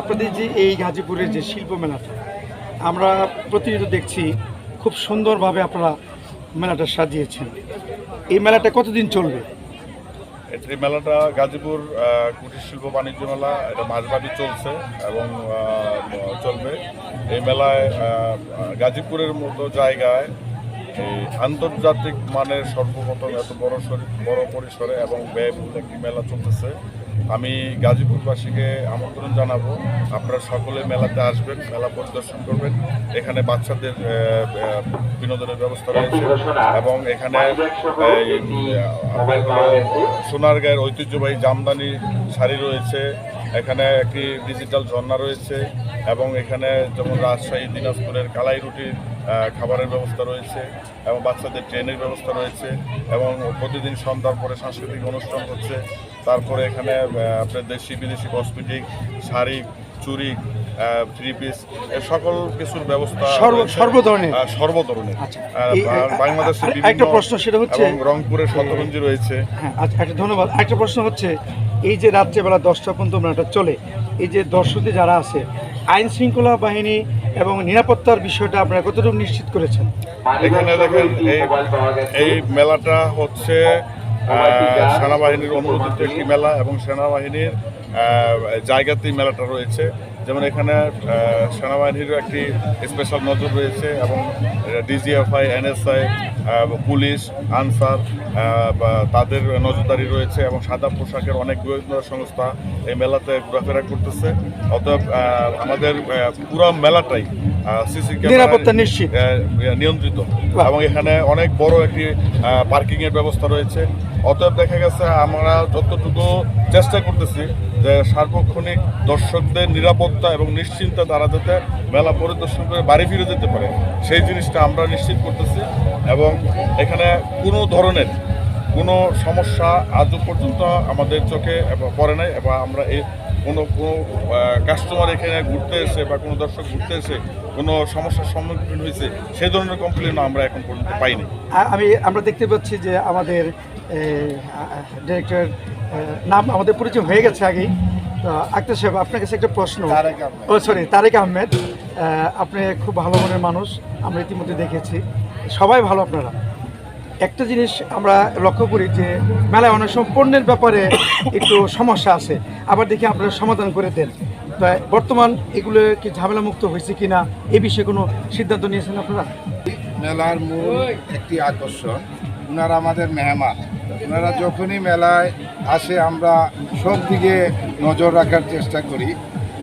আপনাদের যে এই গাজীপুরের যে শিল্প মেলাটা আমরা প্রতিনিয়ত দেখছি খুব সুন্দরভাবে আপনারা মেলাটা সাজিয়েছেন। এই মেলাটা কতদিন চলবে? এই মেলাটা গাজীপুর কুটির শিল্প বাণিজ্য মেলা, এটা মাঝবাড়ি চলছে এবং চলবে। এই মেলায় গাজীপুরের মতো জায়গায় আন্তর্জাতিক মানের সর্বপ্রথম এত বড় বড় পরিসরে এবং ব্যয়বহুল একটি মেলা চলতেছে। আমি গাজীপুরবাসীকে আমন্ত্রণ জানাব। আপনারা সকলে মেলাতে আসবেন, মেলা পরিদর্শন করবেন। এখানে বাচ্চাদের বিনোদনের ব্যবস্থা রয়েছে এবং এখানে সোনারগাঁয়ের ঐতিহ্যবাহী জামদানি শাড়ি রয়েছে, এখানে একটি ডিজিটাল ঝর্ণা রয়েছে এবং এখানে যেমন রাজশাহী, দিনাজপুরের কালাই রুটির খাবারের ব্যবস্থা রয়েছে এবং বাচ্চাদের ট্রেনের ব্যবস্থা রয়েছে এবং প্রতিদিন সন্ধ্যার পরে সাংস্কৃতিক অনুষ্ঠান হচ্ছে। তারপরে এখানে আপনার দেশি বিদেশি কসমেটিক শাড়ি চুরি থ্রি পিস সকল কিছুর ব্যবস্থা সর্ব- রয়েছে। সর্ব ধরনের? আহ, সর্ব ধরনের আচ্ছা। বাংলাদেশের আর- একটা প্রশ্ন সেটা হচ্ছে- রংপুরের শতরঞ্জি রয়েছে হ্যাঁ আচ্ছা একটা ধন্যবাদ একটা প্রশ্ন হচ্ছে এই যে রাত্রেবেলা দশটা পর্যন্ত মেলাটা চলে এই যে দর্শকদের যারা আছে আইন শৃঙ্খলা বাহিনী এবং নিরাপত্তার বিষয়টা আপনারা কতটুকু নিশ্চিত করেছেন এখানে দেখেন এই মেলাটা হচ্ছে সেনাবাহিনীর অনুমোদিত একটি মেলা এবং সেনাবাহিনীর জায়গাতেই মেলাটা রয়েছে। যেমন এখানে আহ, সেনাবাহিনীর একটি স্পেশাল নজর রয়েছে এবং ডিজিএফআই এনএসআই পুলিশ আনসার বা তাদের নজরদারি রয়েছে এবং সাদা পোশাকের অনেক গোয়েন্দা সংস্থা এই মেলাতে ঘোরাফেরা করতেছে। অতএব আমাদের পুরো মেলাটাই সিসি নিরাপত্তা নিশ্চিত। নিয়ন্ত্রিত। এবং এখানে অনেক বড় একটি পার্কিংয়ের ব্যবস্থা রয়েছে। অতএব দেখা গেছে আমরা যতটুকু চেষ্টা করতেছি যে সার্বক্ষণিক দর্শকদের নিরাপত্তা এবং নিশ্চিন্তে তারা যাতে মেলা পরিদর্শন করে বাড়ি ফিরে যেতে পারে, সেই জিনিসটা আমরা নিশ্চিত করতেছি এবং এখানে কোনো ধরনের কোনো সমস্যা আজও পর্যন্ত আমাদের চোখে পড়ে নাই এবং আমরা এই কোনো কোনো কাস্টমার এখানে ঘুরতে এসে বা কোনো দর্শক ঘুরতে এসে কোনো সমস্যার সম্মুখীন হয়েছে, সেই ধরনের কমপ্লেন আমরা এখন পর্যন্ত পাইনি। আমি, আমরা দেখতে পাচ্ছি যে আমাদের ডিরেক্টর নাম আমাদের পরিচয় হয়ে গেছে আগেই। আক্তার সাহেব আপনার কাছে একটা প্রশ্ন। Oh sorry Tarek Ahmed. আপনি খুব ভালো মনের মানুষ আমরা ইতিমধ্যে দেখেছি। সবাই ভালো আপনারা। একটা জিনিস আমরা লক্ষ্য করি যে মেলায় অনেক সময় পণ্যের ব্যাপারে একটু সমস্যা আছে। আবার দেখি আপনারা সমাধান করে দেন। তো বর্তমান এগুলো কি ঝামেলা মুক্ত হয়েছে কিনা এ বিষয়ে কোনো সিদ্ধান্ত নিয়েছেন আপনারা? মেলার মূল একটি আকর্ষণ ওনারা আমাদের মেহমান। ওনারা যখনই মেলায় আসে আমরা সব দিকে নজর রাখার চেষ্টা করি।